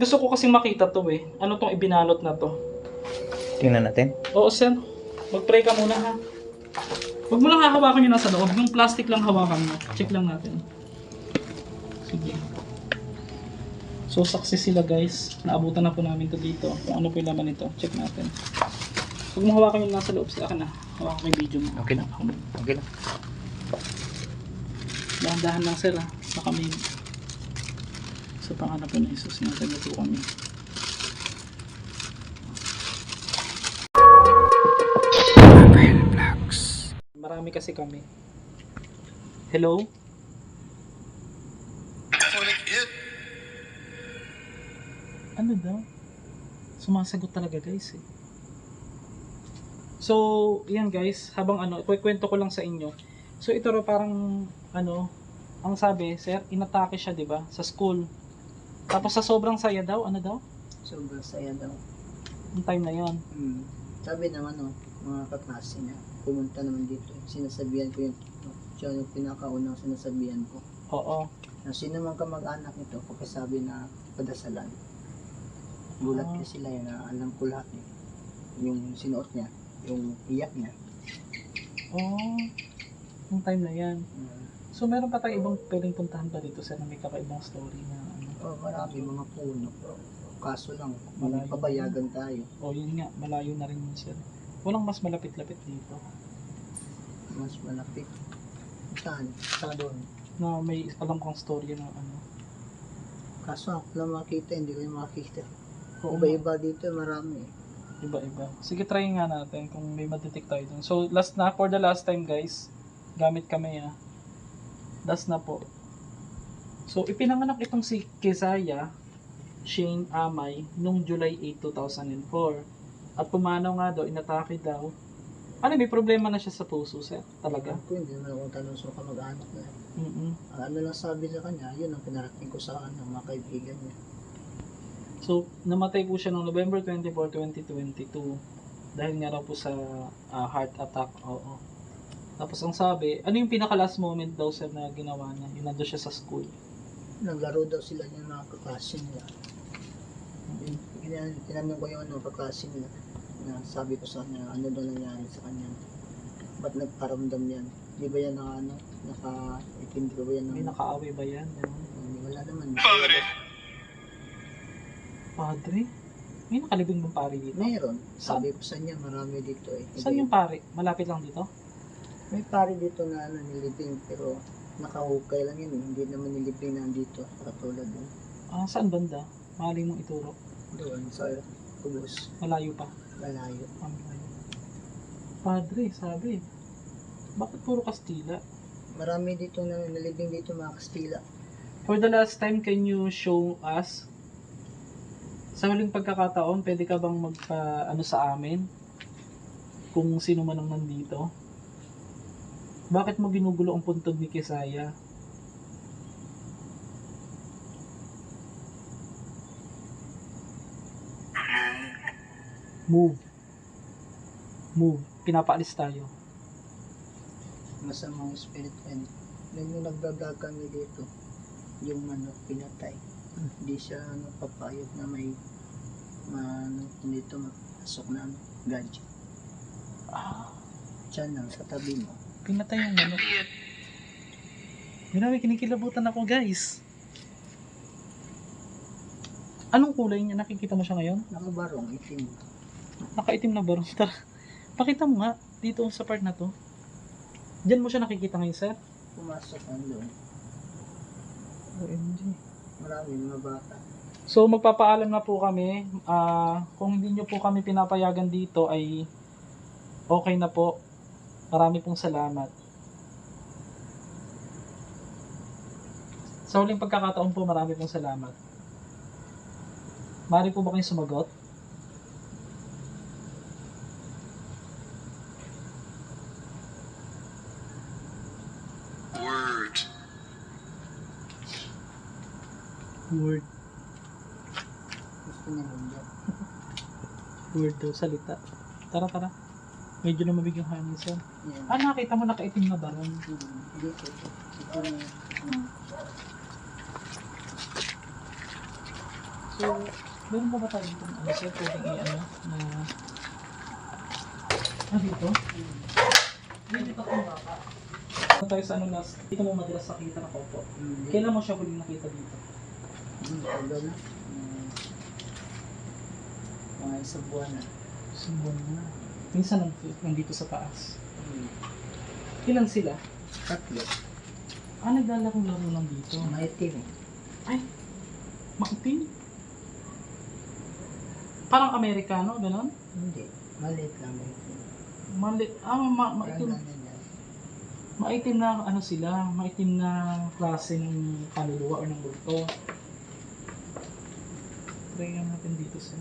gusto ko kasing makita to eh. Ano tong ibinalot na to? Tingnan natin. Oo, sir. Mag-pray ka muna ha. Huwag mo lang hahawakan yung nasa loob. Yung plastic lang hawakan mo. Check lang natin. Sige. So, success sila guys. Naabutan na po namin to dito. Kung ano po yung laman nito. Check natin. Huwag mo hawakan yung nasa loob. Sa akin na. Hawakan ko yung video mo. Okay lang. Okay lang. Dahan-dahan lang sir ha. Baka may sa na isus natin na po kami. Marami kasi kami. Hello? Ano daw? Sumasagot talaga guys eh. So, yan guys, habang ano, kwento ko lang sa inyo. So, ito ro parang, ano, ang sabi, sir, inatake siya, di ba, sa school. Tapos sa sobrang saya daw, ano daw? Sobrang saya daw. Yung time na yon. Hmm. Sabi naman no, mga kaklase niya, pumunta naman dito. Sinasabihan ko yun. Siya yung pinakaunang sinasabihan ko. Oo. Na sino man ka mag-anak nito, pagkasabi na padasalan. Gulat Ah. kasi sila yun na alam ko lahat eh. Yung sinuot niya, yung iyak niya. Oh. Yung time na yan. Hmm. So, meron pa tayong ibang pwedeng puntahan pa dito, na may kakaibang story na, ano. Oh, marami mga puno. Kaso lang, Malayo. pabayagan tayo. O, yun nga, malayo na rin yun, sir. Walang mas malapit-lapit dito. Mas malapit. Saan? Saan doon? Na may alam kong story na, ano. Kaso ako lang makita, hindi ko yung makita. Oo, Iba-iba dito, marami. Iba-iba. Sige, try nga natin kung may madetect tayo dun. So, last na, for the last time, guys, gamit kami, ah. Last na po. So, ipinanganak itong si Kesaya Shane Amay nung July 8, 2004. At pumanaw nga daw, inatake daw. Ano, may problema na siya sa puso, sir? Talaga? Ako, hindi naman akong tanong sa kamag-anak na. mm Ang ano lang sabi sa kanya, yun ang pinarating ko sa ano, mga kaibigan niya. So, namatay po siya noong November 24, 2022. Dahil nga raw po sa ah, heart attack. Oo. Tapos ang sabi, ano yung pinaka last moment daw sir na ginawa niya? Yung siya sa school. Naglaro daw sila yung mga kaklase nila. Tin- Tinanong ko yung ano, kaklase nila. Na sabi ko sa kanya, ano daw nangyari sa kanya. Ba't nagparamdam yan? Di ba yan na ano, naka-itim di ba yan May na, nakaaway ba yan? Hindi, wala naman. Padre? May nakalibing bang pare dito? Meron. Sabi ko sa niya, marami dito eh. Saan yung pare? Malapit lang dito? May pare dito na ano, nilibing pero nakahukay lang yun eh. Hindi naman nilibing nandito. Katulad doon. Ah, saan banda? Maling mong ituro. Doon sa kubos. Malayo pa. Malayo. Ah, malayo. Padre, sabi. Bakit puro Kastila? Marami dito na nilibing dito mga Kastila. For the last time, can you show us sa huling pagkakataon, pwede ka bang magpa ano sa amin? Kung sino man ang nandito? Bakit mo ginugulo ang puntod ni Kesaya? Move. Move. Pinapaalis tayo. Masamang spirit and nung yung nagbablog kami dito, yung ano, pinatay. Hindi siya ano, papayag na may ma, ano, dito mapasok na ano, gadget. Ah, Diyan lang, sa tabi mo. Pinatay yung manok. Grabe, kinikilabutan ako guys. Anong kulay niya? Nakikita mo siya ngayon? Nakabarong, itim. Nakaitim na barong. Tara, pakita mo nga dito sa part na to. Diyan mo siya nakikita ngayon, sir? Pumasok ang doon. OMG. Marami mga bata. So, magpapaalam na po kami. Ah, kung hindi nyo po kami pinapayagan dito ay okay na po. Marami pong salamat. Sa huling pagkakataon po, marami pong salamat. Mari po ba kayong sumagot? Word. Word. Gusto niya hindi. Word daw, salita. Tara, tara. Medyo lumabig yung hangin, sir. Yan. Ah, nakita mo nakaitim na barong. Hmm, Dito. Ito na. So, meron ba ba tayo dito ano sir, pwedeng i-ano na... Ah, dito? Hindi dito kung baka. Ano tayo sa ano last, dito mo madalas nakita na kopo. Hindi. Kailan mo siya huling nakita dito? Hmm, tagal na. Hmm. Mga isang buwan na. Sumbon na. Minsan nang, nandito sa taas. Hmm. Ilan sila? Tatlo. Ah, naglalaro laro lang dito. Maitim eh. Ay, makitim. Parang Amerikano, gano'n? Hindi. Maliit lang maitim. Mali, ah, ma, maitim, maitim na, ano sila, maitim na klase ng kaluluwa o ng multo. Try natin dito sa...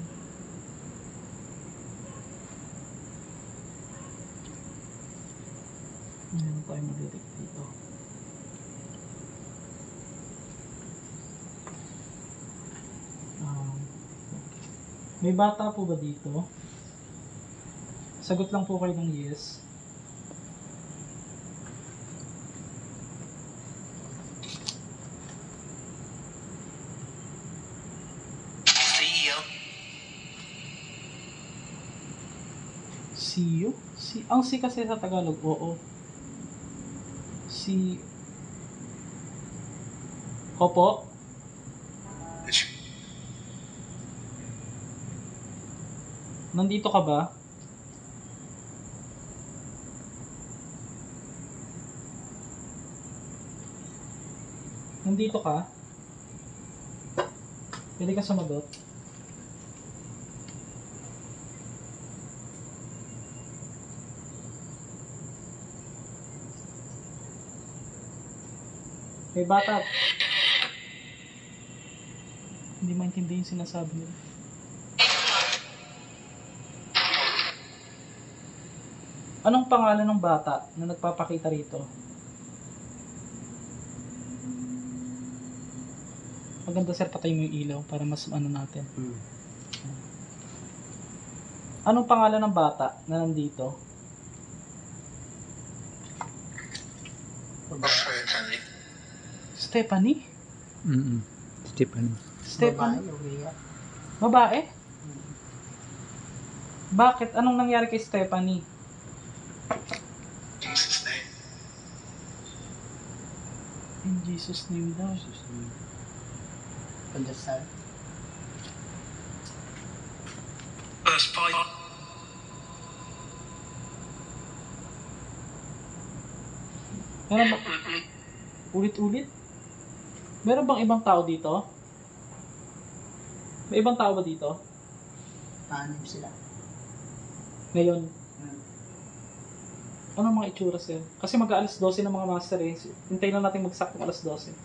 Hindi tayo mag-detect dito. Um, may bata po ba dito? Sagot lang po kayo ng yes. See you? Si ang si kasi sa Tagalog, oo. Si Opo. Nandito ka ba? Nandito ka? Pwede ka sumagot? May bata. Hindi maintindihan yung sinasabi nila. Anong pangalan ng bata na nagpapakita rito? Maganda sir, patay mo yung ilaw para mas ano natin. Hmm. Anong pangalan ng bata na nandito? Stephanie? Mm-mm. Stephanie. Stephanie? Babae. Babae? Hmm. Bakit? Anong nangyari kay Stephanie? In Jesus name daw. Pandasal. Meron ba? Ulit-ulit? Meron bang ibang tao dito? May ibang tao ba dito? Anim sila. Ngayon? Hmm. Anong mga itsura sir? Kasi mag-aalas 12 ng mga master eh. Hintayin lang natin magsaktong alas 12.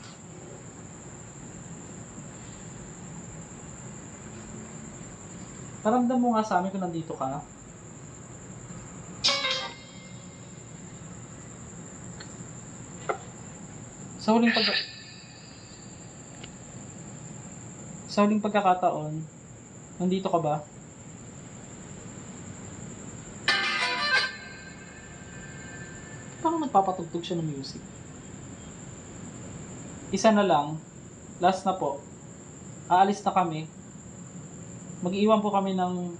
Paramdam mo nga sa amin kung nandito ka. Sa huling pag... Sa huling pagkakataon, nandito ka ba? Parang nagpapatugtog siya ng music. Isa na lang, last na po, aalis na kami. Mag-iwan po kami ng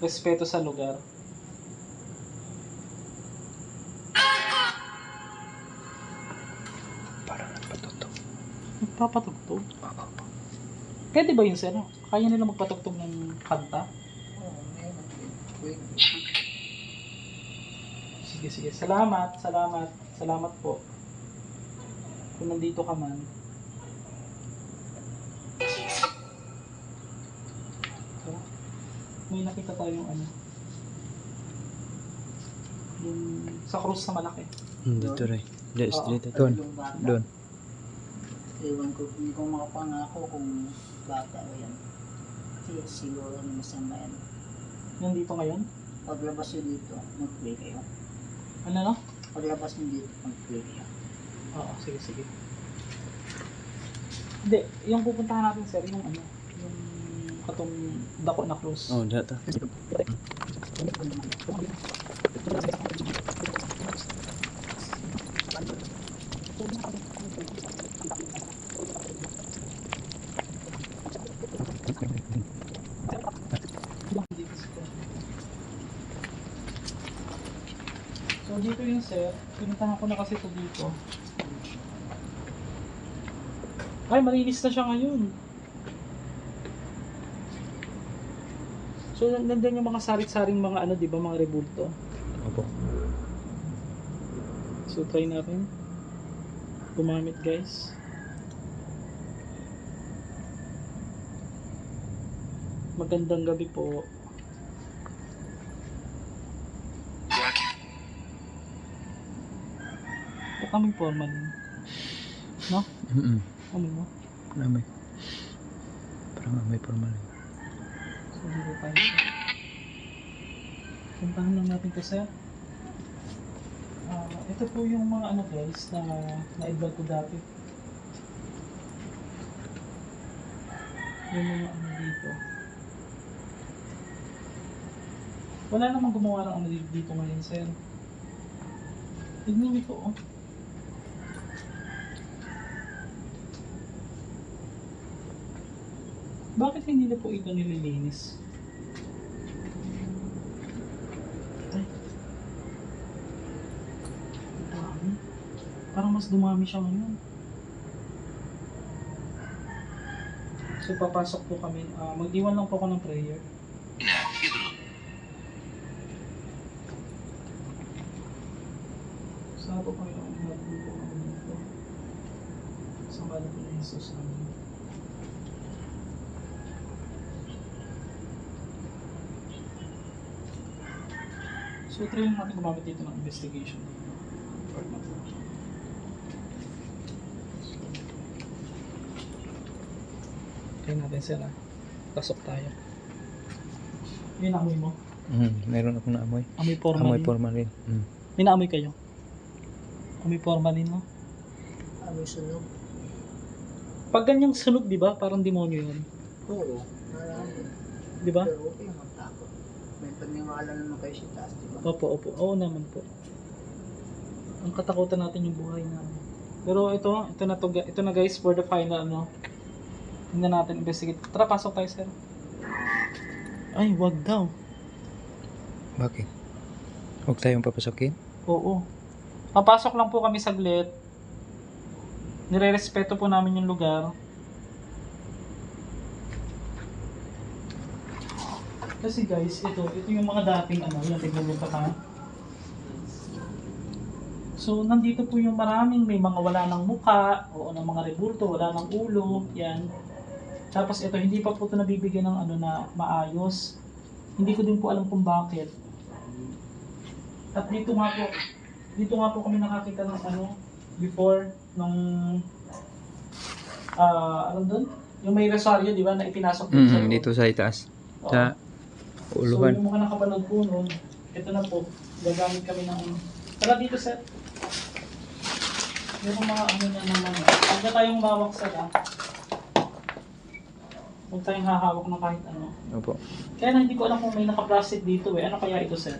respeto sa lugar. Parang nagpatutok. Nagpapatugtog? Pwede ba yun, sir? Kaya nila magpatugtog ng kanta? Oo, meron. Sige, sige. Salamat, salamat, salamat po. Kung nandito ka man. So, may nakita tayong ano. Yung sa krus na malaki. Dito rin. Dito, dito. Doon. Doon. Ewan ko, hindi ko makapangako kung bata o yan. Kasi siguro ano masama yan. Nandito ngayon. Paglabas nyo dito, mag-play kayo. Ano no? Paglabas nyo dito, mag-play kayo. Oo, sige, sige. Hindi, yung pupuntahan natin sir, yung ano, yung katong dako na cruise. Oh, dito. dito yun sir. Pinuntahan ko na kasi ito dito. Ay, malinis na siya ngayon. So, nan- nandun yung mga sarit-saring mga ano, di ba, mga rebulto. Opo. So, try natin. Gumamit, guys. Magandang gabi po. Ba't kaming formal? No? Mm-mm. Amoy mo? Amoy. Parang amoy formal. So, dito tayo. Puntahan lang natin to, sir. Ah, ito po yung mga ano guys na na-vlog ko dati. Yung mga ano dito. Wala namang gumawa ng ano dito ngayon, sir. Tignan niyo po, oh. Bakit hindi na po ito nililinis? Ay. Parang mas dumami siya ngayon. So papasok po kami. Ah, mag-iwan lang po ako ng prayer. Sa po kayo ang nagpo po kami dito. Sa ngalan po ni Jesus. Amen. So, try lang natin gumamit dito ng investigation. Try natin sir ah. Pasok tayo. Yun amoy mo. Mm, meron akong naamoy. Amoy Amoy formalin. formalin. Mm. May naamoy kayo. Amoy formalin no? Amoy sunog. Pag ganyang sunog, di ba? Parang demonyo yun. Oo. Di ba? Pero okay. May paniwala naman kayo sa taas, di ba? Opo, opo. Oo naman po. Ang katakutan natin yung buhay namin. Pero ito, ito na to, ito na guys for the final no. Tingnan natin investigate. Tara, pasok tayo sir. Ay, wag daw. Bakit? Huwag tayong papasokin? Oo. Papasok lang po kami saglit. Nire-respeto po namin yung lugar. Kasi guys, ito, ito yung mga dating ano, yung tignan ka. So, nandito po yung maraming may mga wala ng muka, o ng mga rebulto, wala ng ulo, yan. Tapos ito, hindi pa po ito nabibigyan ng ano na maayos. Hindi ko din po alam kung bakit. At dito nga po, dito nga po kami nakakita ng ano, before, nung, ah, alam doon? Yung may resaryo, di ba, na ipinasok Mm, loob. dito sa itaas. Oo. Sa So, uluhan. yung mga nakapanood po noon, ito na po, gagamit kami ng, tara dito sir. Yung mga ano na naman, huwag na tayong mawak sir ah. Huwag tayong hahawak ng kahit ano. Opo. Kaya na hindi ko alam kung may naka-plastic dito eh. Ano kaya ito sir?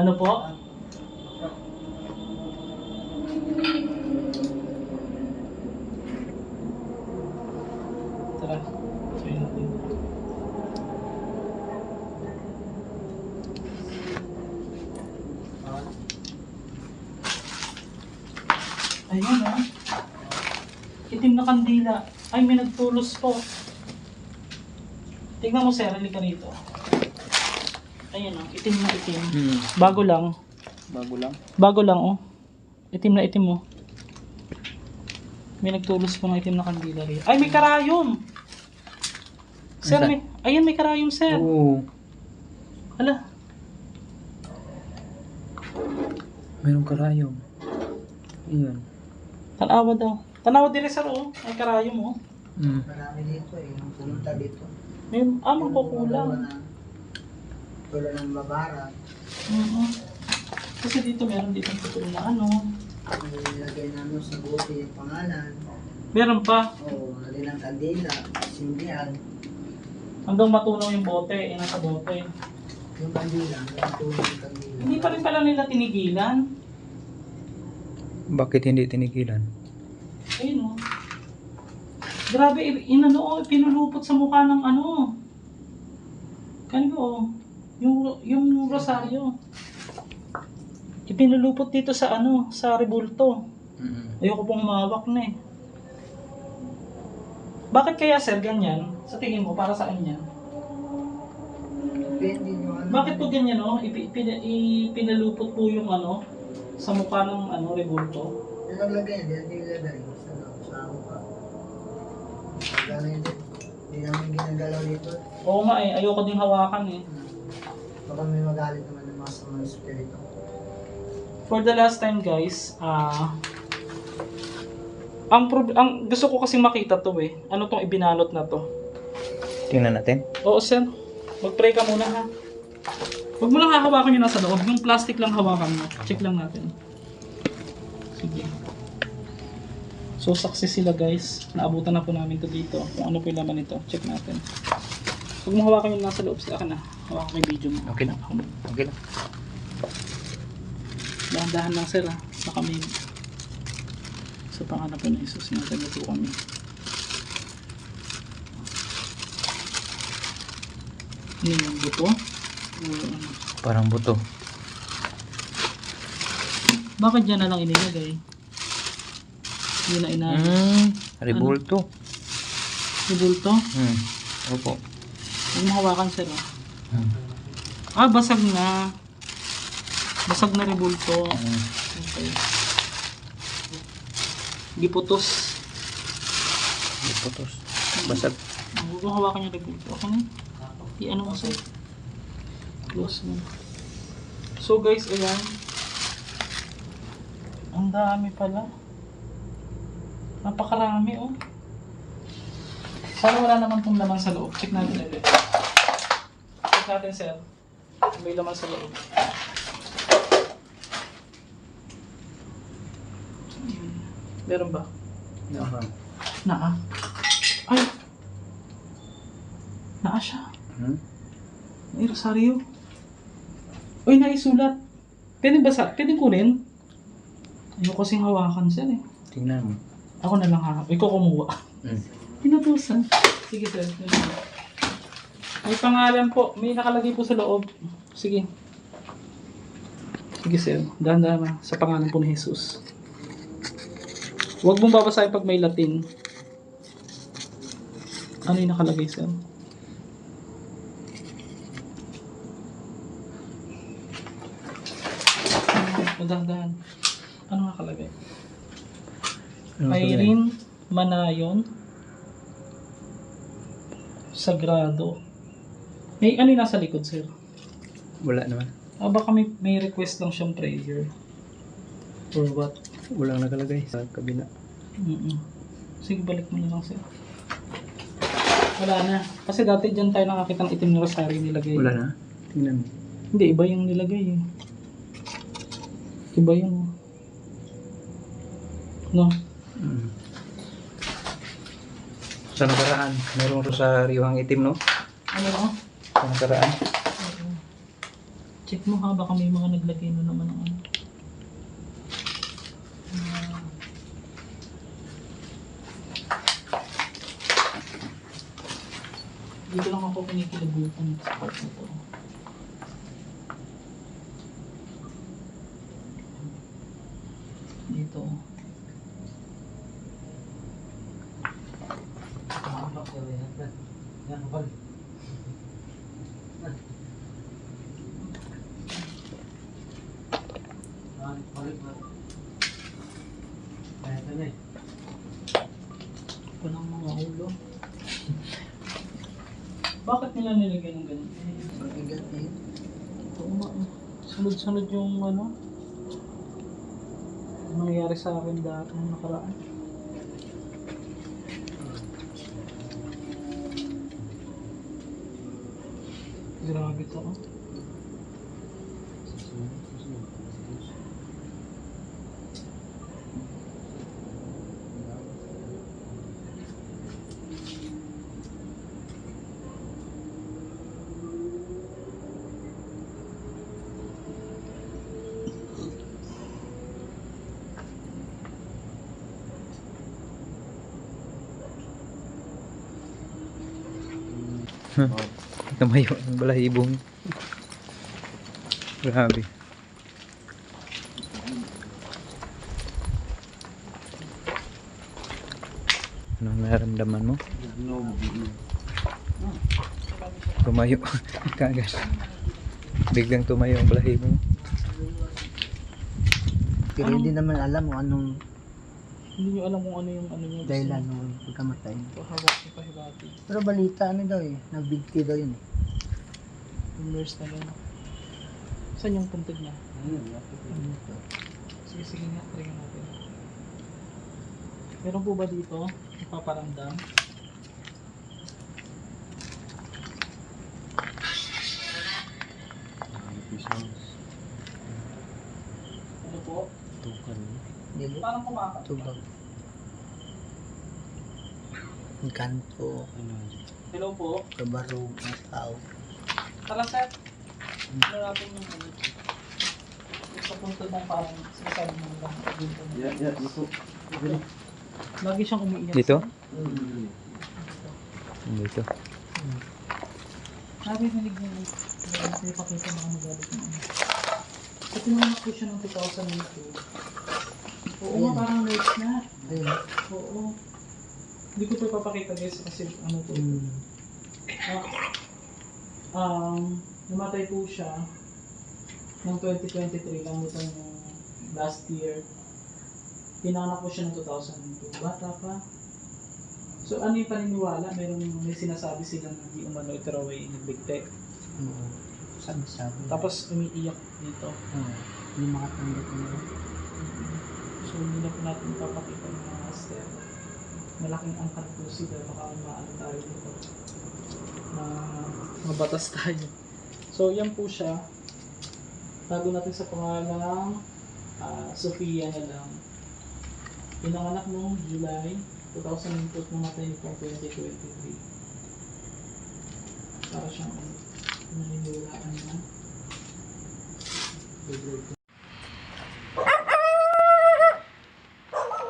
Ano po? Tara, try natin. Ayun ah. Itim na kandila. Ay, may nagtulos po. Tingnan mo sir, halika rito. Ayun ah, itim na itim. Mm. Bago lang. Bago lang. Bago lang oh. Itim na itim oh. May nagtulos po ng itim na kandila rin. Ay, may karayom! Sir, may, ayun may karayom sir. Oo. Hala, Mayroong karayom. Iyan. tanawa daw. Tanawa din sir oh. May karayom oh. Mm. Marami dito eh. Yung pumunta dito. May amang ko kulang. Tulad ng babara. Mhm. Kasi dito meron dito putol na ano. Nilagay namin sa buti yung pangalan. Meron pa. Oo, nalagay ng kandila. Sindihan. Hanggang matunaw yung bote. Yan ang sa bote. Yung kandila. Yung tulad ng kandila. Hindi pa rin pala nila tinigilan. Bakit hindi tinigilan? Ayun oh. Grabe, inano oh, pinulupot sa mukha ng ano. Kano oh. Yung, yung rosaryo. Ipinulupot dito sa ano, sa rebulto. Mm. Ayoko pong humawak na eh. Bakit kaya sir ganyan? Sa tingin mo, para saan yan? Depende ano. Bakit po ganyan no? Ipi, pina- ipinalupot po yung ano, sa mukha ng ano, rebulto? Yung naglagay, hindi natin ilagay. Sa loob, sa ako pa. Yun din. Hindi namin ginagalaw dito. Oo nga eh, ayoko din hawakan eh. Baka may magalit naman ng mga sa mga spirito. For the last time guys, ah ang, prob- ang gusto ko kasi makita to eh. Ano tong ibinalot na to? Tingnan natin. Oo sir, mag-pray ka muna ha. Huwag mo lang hahawakan yung nasa loob. Yung plastic lang hawakan mo. Check lang natin. Sige. So success sila guys. Naabutan na po namin to dito. Kung ano po yung laman nito. Check natin. Huwag mo hawakan yung nasa loob sa akin ha. Hawakan ko yung video mo. Okay lang. Okay lang. Dahan-dahan lang sir ha. Baka may sa panganap po na isus natin na po kami. Ano yung buto? O ano? Parang buto. Bakit dyan na lang inilagay? Hindi na inaano. Mm. Rebulto. Yung bulto? Mm. Opo. Huwag mo hawakan sir ha. Mm. Ah, basag na. Basag na rebulto. Mm. Okay. Giputos. Putos. Basag. Huwag mo hawakan yung rebulto. Ako na. I-ano mo sir. Close mo. So guys, ayan. Ang dami pala. Napakarami oh. Sana wala naman pong laman sa loob. Check natin ulit. Check natin sir. May laman sa loob. Meron ba? Naa. Ay! Naa siya. Hmm? Ay, Rosario. Uy, naisulat. Pwede ba sa... Pwede kunin? Ayoko kasing hawakan sir eh. Tingnan mo. Ako na lang ha. Ikaw kumuha. Mm. Pinutusan. Sige sir. May pangalan po. May nakalagay po sa loob. Sige. Sige sir. Dahan-dahan na. Sa pangalan po ni Jesus. Huwag mong babasahin pag may Latin. Ano yung nakalagay sir? Ano, Dahan-dahan. Ano nakalagay? Ano Irene Manayon Sagrado. May ano yung nasa likod, sir? Wala naman. Ah, baka may, may request lang siyang prayer. Or what? Walang nakalagay sa kabila. Mm Sige, balik mo na lang, sir. Wala na. Kasi dati dyan tayo nakakita ng itim na rosary nilagay. Wala na. Tingnan mo. Hindi, iba yung nilagay eh. Iba yung... No? Mm. Sa nakaraan, mayroong rosaryo ang itim, no? Ano no? Sa nakaraan. Check mo ha, baka may mga naglagay na naman ng ano. Dito lang ako kinikilabutan sa part na to. Dito. Walang mga ulo. Bakit nila nilagyan ng ganun? Mabigat na yun. Oo nga. eh. Sunod-sunod yung ano. Ang nangyari sa akin dati nung nakaraan. Grabe to. oh. Tumayo ang balahibong. Grabe. Anong naramdaman mo? Tumayo. Kagas. Biglang tumayo ang balahi mo. Pero hindi naman alam kung anong Hindi nyo alam kung ano yung ano nyo. dahilan ng pagkamatay. Pahawak, pahibati. Pero balita ano daw eh, nagbigti daw yun eh. Yung nurse na yun. Saan yung puntod niya? Ano to? Sige, sige nga, try natin. Meron po ba dito? Napaparamdam? Parang kumakat. Tubag. Kanto, Hello po. kabarog, ng tao. Tara, sir. Ano natin yung ano? Yung Sa puntod ng parang sinasabi mo lang. Dito. Yeah, yeah, ito. Lagi siyang umiiyak. Dito? Mm. Dito. Narinig niya yung may pakita na magalit ng ano. At tinanak ko siya ng 2002. Oo Ayan. parang late na. Ayun. Oo. Hindi ko pa papakita guys kasi ano to. Mm. Ah, um, namatay po siya ng 2023 lang nito yung last year. Pinanak ko siya ng 2002. Bata pa. So ano yung paniniwala? Meron may sinasabi sila na di umano ito raw ay nagbigte. Oo. Sabi-sabi. Tapos umiiyak dito. Oo. Hindi makatanggap mo. So hindi na po natin papakita ng mga master. Malaking angkat po sila. Baka maano tayo dito. Na mabatas tayo. So yan po siya. Tago natin sa pangalang ah, Sofia na lang. Pinanganak noong July 2002 namatay nito 2023. Para siyang ano, naniniwalaan na.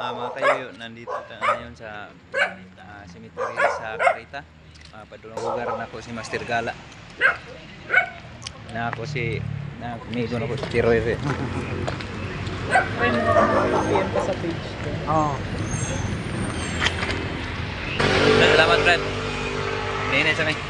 Ah, mga kayo, nandito tayo ngayon sa ah, cemetery sa Carita. Ah, padulong lugar na ako si Master Gala. Na ako si na kumigo na ako si Tiroy. Try mo